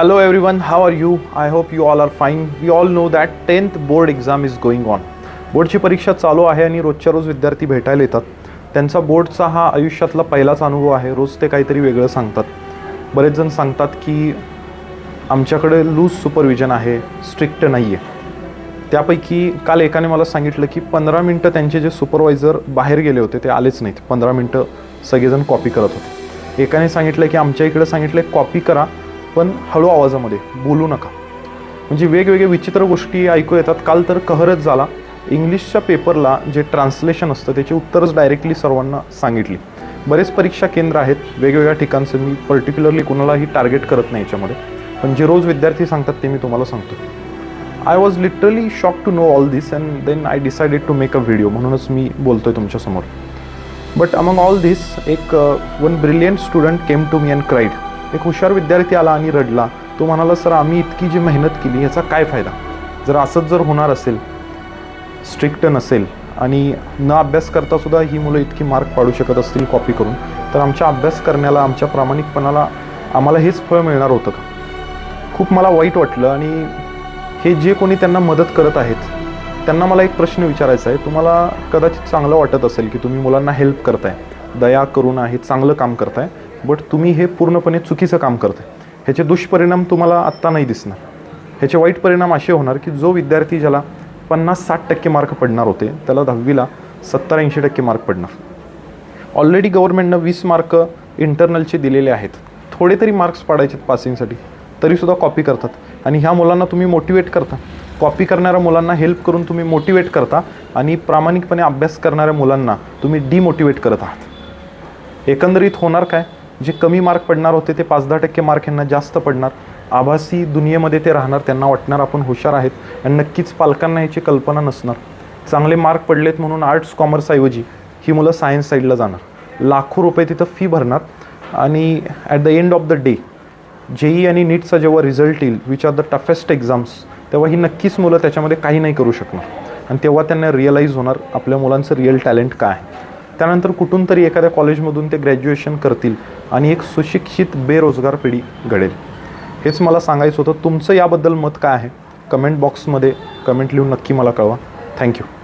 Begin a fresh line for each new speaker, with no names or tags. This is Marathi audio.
Hello everyone, how are you? I hope you all are fine. We all know that 10th board exam is going on. बोर्डची परीक्षा चालू आहे आणि रोजच्या रोज विद्यार्थी भेटायला येतात. त्यांचा बोर्डचा हा आयुष्यातला पहिलाच अनुभव आहे. रोज ते काहीतरी वेगळं सांगतात. बरेच जण सांगतात की आमच्याकडे लूज सुपरविजन आहे स्ट्रिक्ट नाही आहे त्यापैकी काल एकाने मला सांगितलं की पंधरा मिनटं त्यांचे जे सुपरवायझर बाहेर गेले होते ते आलेच नाहीत. पंधरा मिनटं सगळेजण कॉपी करत होते. एकाने सांगितलं की आमच्या इकडे सांगितलं कॉपी करा. पण हळू आवाजामध्ये बोलू नका. म्हणजे वेगवेगळे विचित्र गोष्टी ऐकू येतात. काल तर कहरच झाला. इंग्लिशच्या पेपरला जे ट्रान्सलेशन असतं त्याची उत्तरच डायरेक्टली सर्वांना सांगितली. बरेच परीक्षा केंद्र आहेत. वेगवेगळ्या ठिकाणचे मी पर्टिक्युलरली कुणालाही टार्गेट करत नाही याच्यामध्ये. पण जे रोज विद्यार्थी सांगतात ते मी तुम्हाला सांगतो. I was literally shock to know all this and then I decided to make a video म्हणूनच मी बोलतोय तुमच्यासमोर. बट अमंग ऑल धिस एक one brilliant student came to me and cried एक हुशार विद्यार्थी आला आणि रडला. तो म्हणाला सर आम्ही इतकी जी मेहनत केली याचा काय फायदा? जर असंच जर होणार असेल स्ट्रिक्ट नसेल आणि न अभ्यास करता सुद्धा ही मुलं इतकी मार्क पाडू शकत असतील कॉपी करून तर आमच्या अभ्यास करण्याला आमच्या प्रामाणिकपणाला आम्हाला हेच फळ मिळणार होतं का? खूप मला वाईट वाटलं आणि हे जे कोणी त्यांना मदत करत आहेत त्यांना मला एक प्रश्न विचारायचा आहे. तुम्हाला कदाचित चांगलं वाटत असेल की तुम्ही मुलांना हेल्प करताय. दया करून आहे चांगलं काम करताय. बट तुम्ही हे पूर्णपणे चुकीचं काम करते ह्याचे दुष्परिणाम तुम्हाला आत्ता नाही दिसणार. ह्याचे वाईट परिणाम असे होणार की जो विद्यार्थी ज्याला पन्नास साठ टक्के मार्क पडणार होते त्याला दहावीला सत्तर ऐंशी टक्के मार्क पडणार. ऑलरेडी गव्हर्नमेंटनं वीस मार्क इंटरनलचे दिलेले आहेत. थोडे तरी मार्क्स पाडायचे पासिंगसाठी तरीसुद्धा कॉपी करतात. आणि ह्या मुलांना तुम्ही मोटिवेट करता. कॉपी करणाऱ्या मुलांना हेल्प करून तुम्ही मोटिवेट करता आणि प्रामाणिकपणे अभ्यास करणाऱ्या मुलांना तुम्ही डिमोटिवेट करत आहात. एकंदरीत होणार काय? जे कमी मार्क पडणार होते ते पाच दहा टक्के मार्क यांना जास्त पडणार. आभासी दुनियेमध्ये ते राहणार त्यांना वाटणार आपण हुशार आहेत आणि नक्कीच पालकांना याची कल्पना नसणार. चांगले मार्क पडलेत म्हणून आर्ट्स कॉमर्सऐवजी ही मुलं सायन्स साईडला जाणार. लाखो रुपये तिथं फी भरणार आणि at the end of the day JEE आणि नीटचा जेव्हा रिझल्ट येईल which are the toughest exams तेव्हा ही नक्कीच मुलं त्याच्यामध्ये काही नाही करू शकणार. आणि तेव्हा त्यांना रिअलाईज होणार आपल्या मुलांचं रिअल टॅलेंट काय आहे. त्यानंतर कुठून तरी एखाद्या कॉलेजमधून ते ग्रॅज्युएशन करतील आणि एक सुशिक्षित बेरोजगार पिढी घडेल. हेच मला सांगायचं होतं. तुमचं याबद्दल मत काय आहे? कमेंट बॉक्समध्ये कमेंट लिहून नक्की मला कळवा. थँक्यू.